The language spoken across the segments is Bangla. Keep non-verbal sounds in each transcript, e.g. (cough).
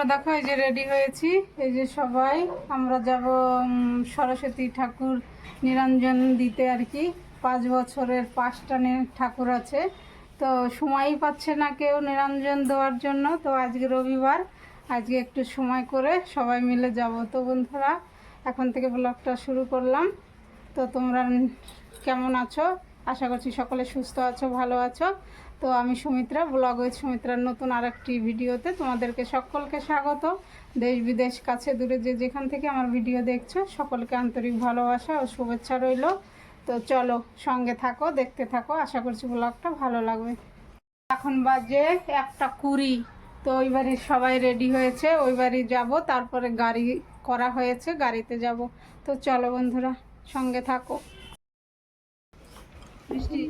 বন্ধুরা দেখো, এই যে রেডি হয়েছি। এই যে সবাই, আমরা যাব সরস্বতী ঠাকুর নিরঞ্জন দিতে আর কি। পাঁচ বছরের পাঁচটা ঠাকুর আছে। তো সময়ই পাচ্ছে না কেউ নিরঞ্জন দেওয়ার জন্য। তো আজকে রবিবার, আজকে একটু সময় করে সবাই মিলে যাব। তো বন্ধুরা, এখন থেকে ব্লগটা শুরু করলাম। তো তোমরা কেমন আছো? আশা করছি সকলে সুস্থ আছো, ভালো আছো। তো আমি সুমিত্রা ব্লগ উইথ সুমিত্রার নতুন আরেকটি ভিডিওতে তোমাদেরকে সকলকে স্বাগত। দেশ বিদেশ, কাছে দূরে যে যেখান থেকে আমার ভিডিও দেখছ, সকলকে আন্তরিক ভালোবাসা ও শুভেচ্ছা রইল। তো চলো সঙ্গে থাকো, দেখতে থাকো, আশা করছি ব্লগটা ভালো লাগবে। এখন বাজে একটা কুড়ি, তো ওই বাড়ির সবাই রেডি হয়েছে, ওই বাড়ি যাব, তারপরে গাড়ি করা হয়েছে, গাড়িতে যাব। তো চলো বন্ধুরা, সঙ্গে থাকো।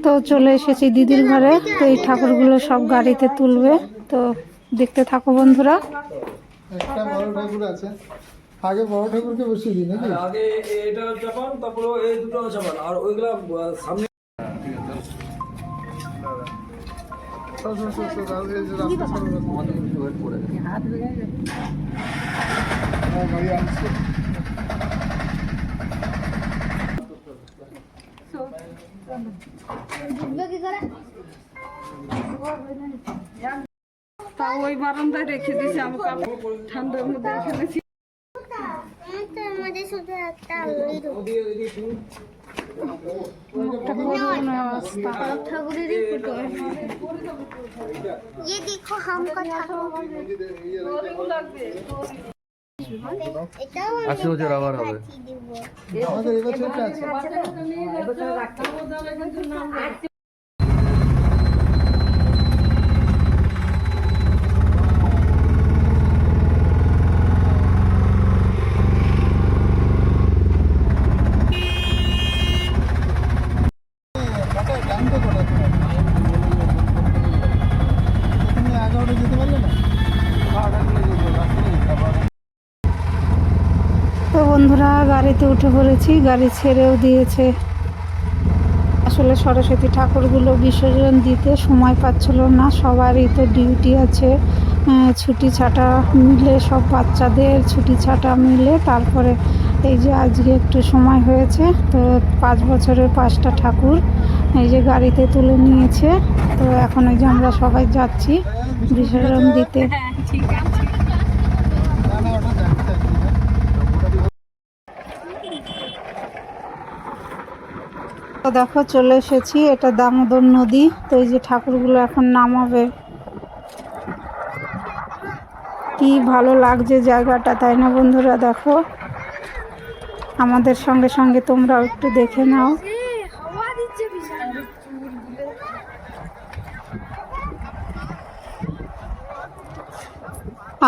তো চলে এসেছি দিদির ঘরে। তো এই ঠাকুরগুলো সব গাড়িতে তুলবে। তো দেখতে থাকো বন্ধুরা। একটা বড় ঠাকুর আছে। আগে বড় ঠাকুরকে বসিয়ে দিই নাকি? আগে এটা চাপান তারপরে এই দুটো চাপান। আর ওইগুলা সামনে গাড়ি আসছে তা ওই বারান্দায় রেখে দিয়েছি আমি কাপড় ঠান্ডার মধ্যে রেখে দিয়েছি আমাদের শুধু একটা আলুই একটা করুণ অবস্থা ঠাকুরেরই ফটো ये देखो हमको ঠাকুর এটাও আশি বছর আবার হবে আমাদের এবছরটা আছে বন্ধুরা, গাড়িতে উঠে পড়েছি। গাড়ি ছেড়েও দিয়েছে। আসলে সরস্বতী ঠাকুরগুলো বিসর্জন দিতে সময় পাচ্ছিল না। সবারই তো ডিউটি আছে। ছুটি ছাটা মিলে সব বাচ্চাদের ছুটি ছাটা মিলে তারপরে এই যে আজকে একটু সময় হয়েছে, তো পাঁচ বছরের পাঁচটা ঠাকুর এই যে গাড়িতে তুলে নিয়েছে। তো এখন ওই যে আমরা সবাই যাচ্ছি বিসর্জন দিতে। না না ওটা দেখতে থাকবি না তো দেখো চলে এসেছি, এটা দামোদর নদী। তো এই যে ঠাকুরগুলো এখন নামাবে। কি ভালো লাগছে জায়গাটা, তাই না বন্ধুরা? দেখো। আমাদের সঙ্গে সঙ্গে তোমরাও একটু দেখে নাও।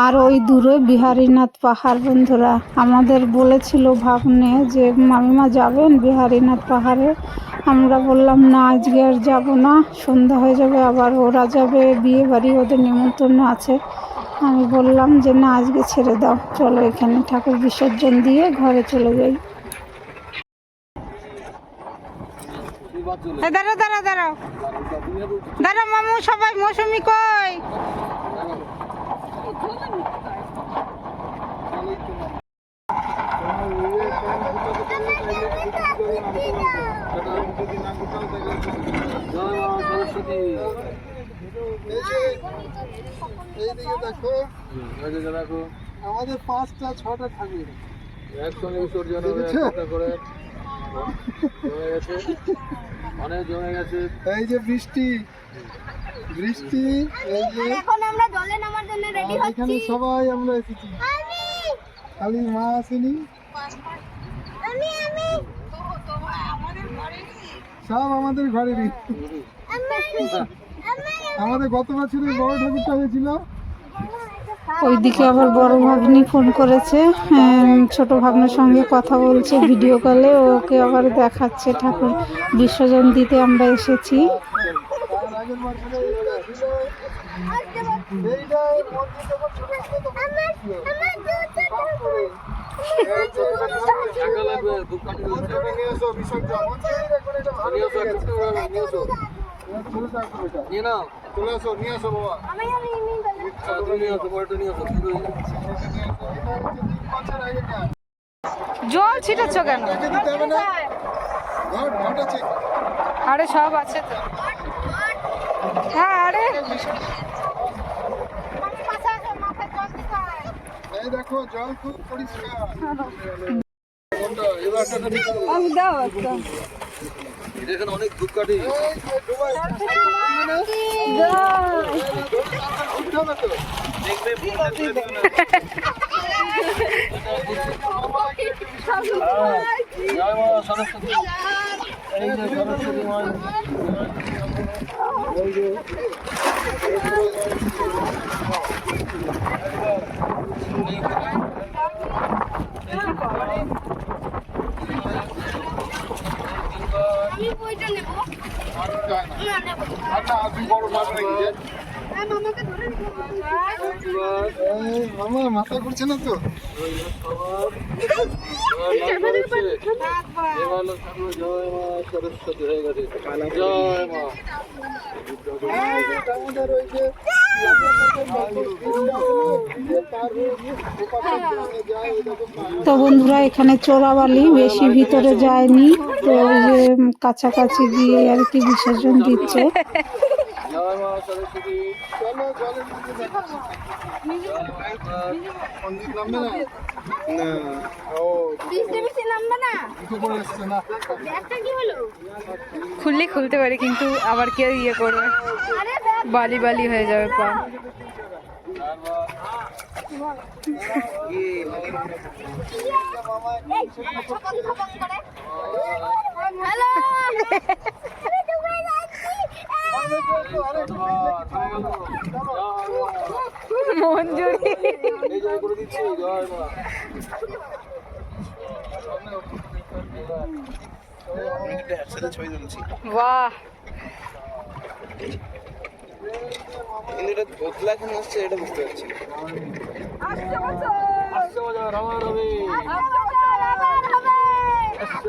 আর ওই দূরে বিহারীনাথ পাহাড়, বন্ধুরা। আমাদের বলেছিল ভাবনে যে, মামিমা যাবেন বিহারীনাথ পাহাড়ে? আমরা বললাম, না, আজকে আর যাব না, সন্ধ্যা হয়ে যাবে, আবার ওরা যাবে, বিয়ে বাড়ি, ওদের নিমন্ত্রণ আছে। আমি বললাম যে, না, আজকে ছেড়ে দাও, চলো এখানে ঠাকুর বিসর্জন দিয়ে ঘরে চলে যাই। দাঁড়াও দাঁড়াও দাঁড়াও। দাঁড়াও, মামু, সবাই, মৌসুমি কই সরস্বতী এই যে এইদিকে দেখো দেখো আমাদের পাঁচটা ছটা ঠাকুর একসঙ্গে বিসর্জন একটা করে। জমে গেছে। অনেক জমে গেছে। এই যে বৃষ্টি বৃষ্টি এই যে এখন আমরা জলে নামার জন্য রেডি আর এখানে সবাই আমরা এসেছি। খালি মা আসেনি। আমি সব আমাদের ঘরেরই। আমাদের গত বছরের বড় ঠাকুরটা হয়েছিল। ওইদিকে আবার বড় ভাগ্নি ফোন করেছে হ্যাঁ, ছোট ভাগ্নের সঙ্গে কথা বলছে ভিডিও কলে ওকে আবার দেখাচ্ছে ঠাকুর। বিসর্জন দিতে আমরা এসেছি। তার নিয়ে নাও চলে আসো নিয়ে আসো বাবা জল ছিটাচ্ছ কেন? আরে সব আছে তো। হ্যাঁ আরে। দেখো জল খুব পরিষ্কার কোনটা এবার একটা নিতে হবে। আমি দাও একটা অনেক হবে তো সরস্বতী এই যে সরস্বতী মা এই যে আমি বইটা নেব। না। না নেব। না তুই বড় মাছ নাকি হ্যাঁ মামাকে মামা মাথা ঘুরছে না তো তো বন্ধুরা, এখানে চোরাবালি বেশি ভিতরে যায়নি। তো কাছাকাছি দিয়ে আর কি বিসর্জন দিচ্ছে। জয় মা সরস্বতী চলো জলের মন্দির নামবে না না ও কি খুললে খুলতে পারি কিন্তু আবার কেউ ইয়ে করবে বালি বালি হয়ে যাবে পা হ্যালো আরে ডুবে যাচ্ছি মঞ্জুরি। এই জয় করে দিচ্ছি জয় মা বাহ আসছে হবে আবার হবে আসছে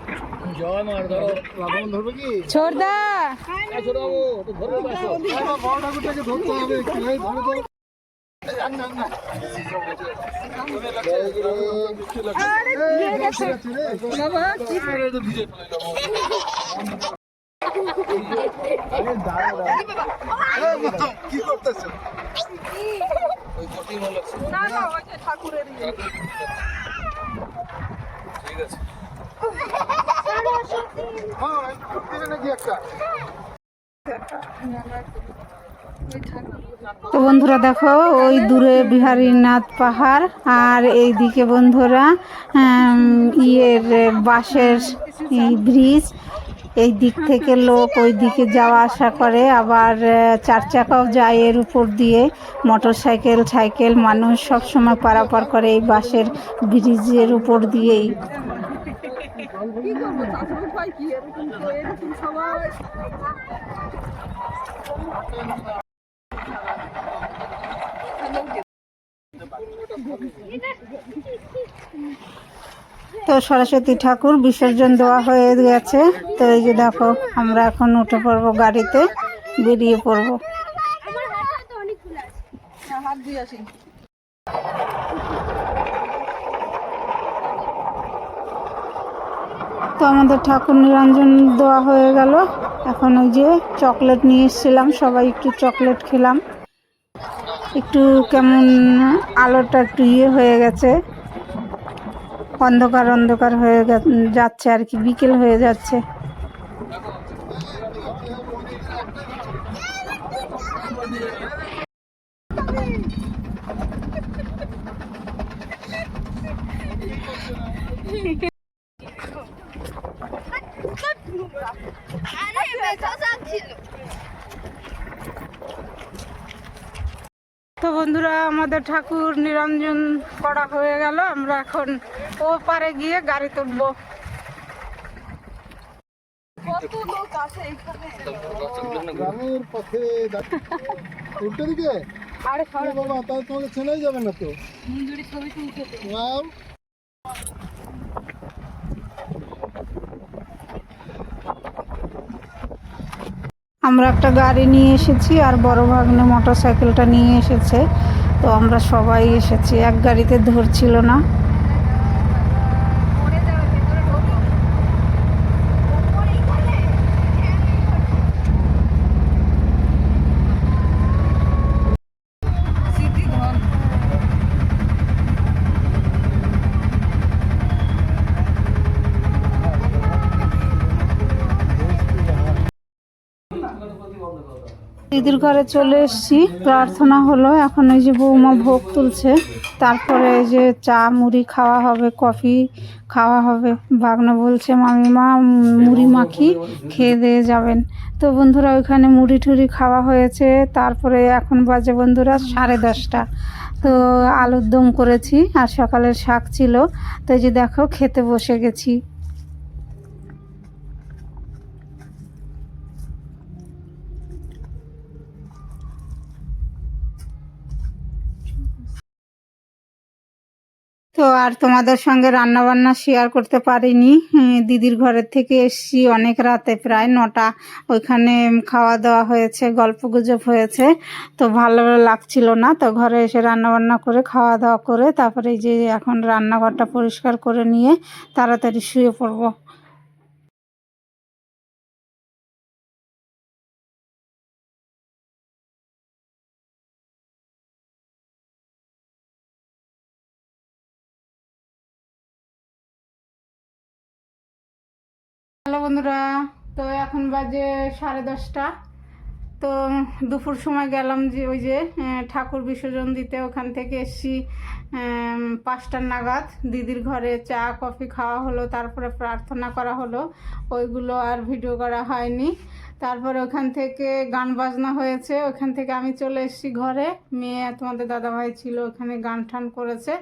ধরবে কি? করতেছো? কঠিন হলো ঠিক আছে। তো বন্ধুরা দেখো, ওই দূরে বিহারীনাথ পাহাড়, আর এইদিকে বন্ধুরা ইয়ের বাঁশের ব্রিজ। এই দিক থেকে লোক ওই দিকে যাওয়া আসা করে, আবার চার চাকাও যায় এর উপর দিয়ে। মোটর সাইকেল সাইকেল, মানুষ সবসময় পারাপার করে এই বাঁশের ব্রিজের উপর দিয়েই। তো সরস্বতী ঠাকুর বিসর্জন দেওয়া হয়ে গেছে। তো এই যে দেখো আমরা এখন উঠে পড়ব গাড়িতে বেরিয়ে পড়ব। আমার হাতটা তো অনেক খোলা আছে তো আমাদের ঠাকুর নিরঞ্জন দেওয়া হয়ে গেল। এখন ওই যে চকলেট নিয়ে এসেছিলাম, সবাই একটু চকলেট খেলাম। একটু কেমন আলোটা একটু ইয়ে হয়ে গেছে। অন্ধকার অন্ধকার হয়ে যাচ্ছে আর কি, বিকেল হয়ে যাচ্ছে। (laughs) আরে বেচা ছিল তো বন্ধুরা আমাদের ঠাকুর নিরঞ্জন করা হয়ে গেল। আমরা এখন ও পারে গিয়ে গাড়ি তুলবো। গ্রামের পথে উল্টো দিকে? আরে বাবা তাহলে তোমাকে চেনাই যাবে না তো? ছবি তুলতে তো। নাও আমরা একটা গাড়ি নিয়ে এসেছি আর বড় ভাগ্নে মোটর সাইকেলটা নিয়ে এসেছে। তো আমরা সবাই এসেছি। এক গাড়িতে ধরছিল না। দিদির ঘরে চলে এসেছি। প্রার্থনা হলো, এখন এই যে বৌমা ভোগ তুলছে, তারপরে এই যে চা, মুড়ি খাওয়া হবে, কফি খাওয়া হবে। ভাগনা বলছে মামিমা মুড়ি মাখি খেয়ে দিয়ে যাবেন। তো বন্ধুরা, ওইখানে মুড়ি টুড়ি খাওয়া হয়েছে। তারপরে এখন বাজে বন্ধুরা সাড়ে দশটা। তো আলুর দম করেছি, আর সকালের শাক ছিল। তো এই যে দেখো, খেতে বসে গেছি। তো আর তোমাদের সঙ্গে রান্না বান্না শেয়ার করতে পারিনি। দিদির ঘরের থেকে এসছি অনেক রাতে, প্রায় নটা। ওইখানে খাওয়া দাওয়া হয়েছে, গল্প গুজব হয়েছে। তো ভালো লাগছিল না। তো ঘরে এসে রান্না বান্না করে, খাওয়া দাওয়া করে, তারপরে যে এখন রান্নাঘরটা পরিষ্কার করে নিয়ে তাড়াতাড়ি শুয়ে পড়ব। বন্ধুরা, তো এখন বাজে সাড়ে দশটা। তো দুপুর সময় গেলাম যে ওই যে ঠাকুর বিসর্জন দিতে। ওখান থেকে এসছি পাঁচটার নাগাদ। দিদির ঘরে চা, কফি খাওয়া হলো, তারপরে প্রার্থনা করা হলো। ওইগুলো আর ভিডিও করা হয়নি। তারপরে ওখান থেকে গান বাজনা হয়েছে। ওখান থেকে আমি চলে এসেছি ঘরে। মেয়ে, তোমাদের দাদাভাই ছিল, ওখানে গান টান করেছে।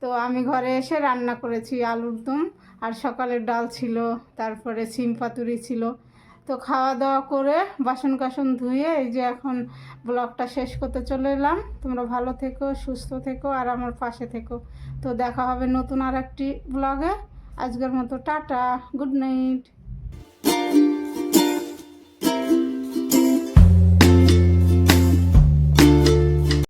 তো আমি ঘরে এসে রান্না করেছি আলুর দম। আর সকালের ডাল ছিল, তারপরে সিম পাতুরি ছিল। তো খাওয়া দাওয়া করে বাসন কাসন ধুয়ে এই যে এখন ব্লগটা শেষ করতে চলে এলাম। তোমরা ভালো থেকো, সুস্থ থেকো আর আমার পাশে থেকো। তো দেখা হবে নতুন আর একটি ব্লগে। আজকের মতো টাটা, গুড নাইট।